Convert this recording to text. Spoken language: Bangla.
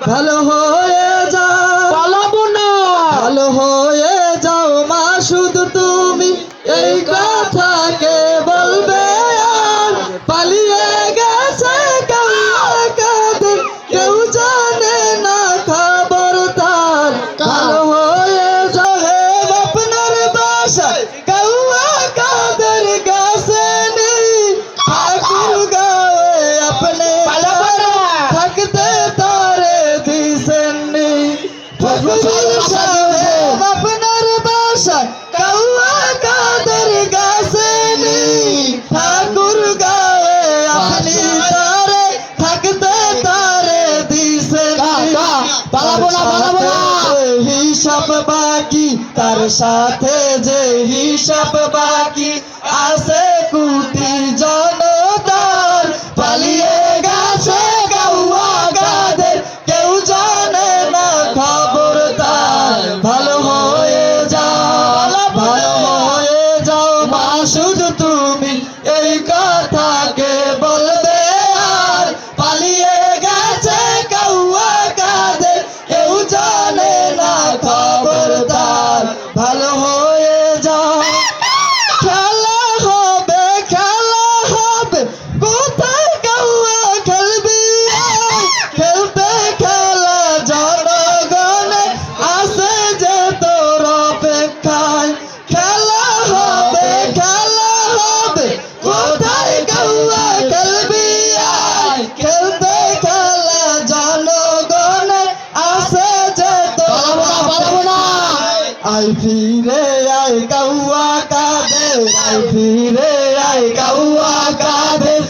ভালো হয়ে যাও। পালাবো না। ভালো হয়ে যাও মা শুধু তুমি এই কথাকে বলবে আর পালিয়ে গেছে কাদের কেউ জানে না খবর তার। ভালো হয়ে যাও হে আপনার বাসায় কাউয়া কাদের গাছে নেই। ঠাকুর গাওয়ে আপনার আপনার বাসায় কাউয়া কাদের গাছেনি ঠাকুর গায়ে আপনি তারে থাকতে তারে দিছেন পালাবো না, পালাবো না। হিসাব বাকি তার সাথে যে হিসাব বাকি আছে মাসুদ তুমি এই কথাকে আই ফিরে আই কাউয়া কাদের আই ফিরে আই কাউয়া কাদের